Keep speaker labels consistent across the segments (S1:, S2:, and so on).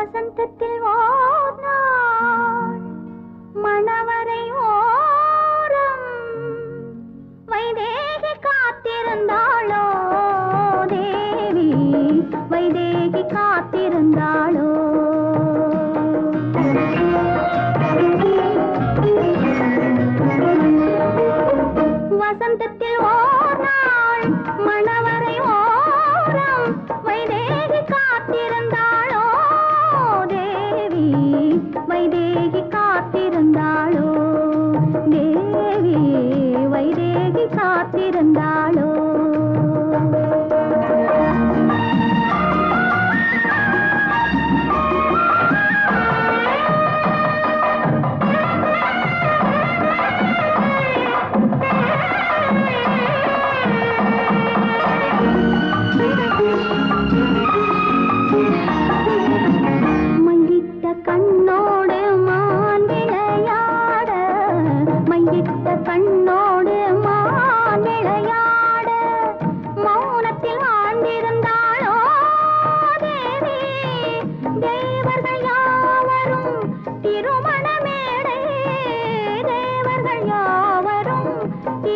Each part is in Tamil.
S1: வசந்தத்தில் ஓர் மணவரை ஓரம் வைதேகி காத்திருந்தாளோ தேவி வைதேகி காத்திருந்தாளோ. காத்திருந்தாளோ? கண்ணோடு மான் விளையாட மையிட்ட கண்ணோ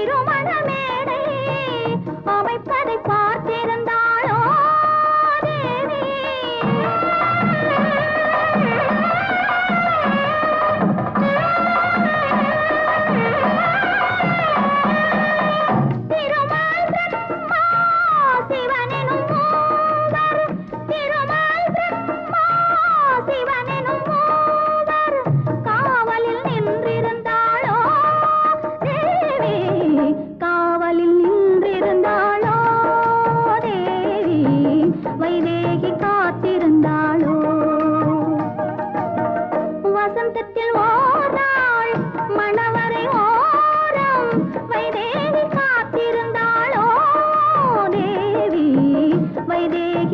S1: 一路漫漫。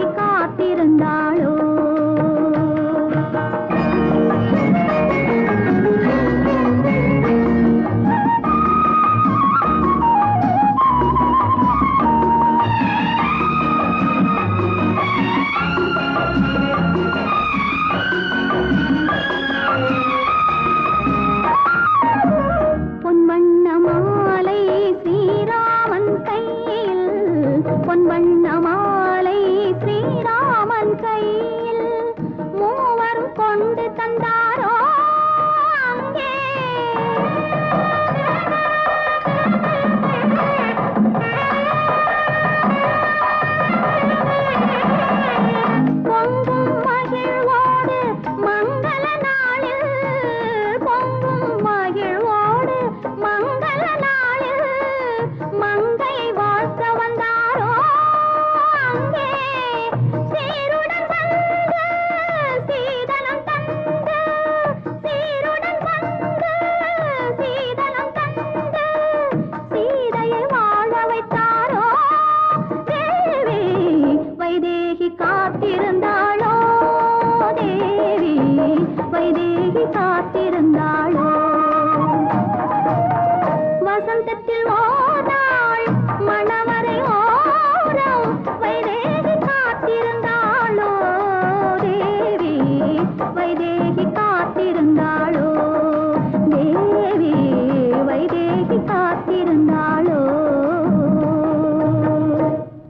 S1: காத்திருந்தார்.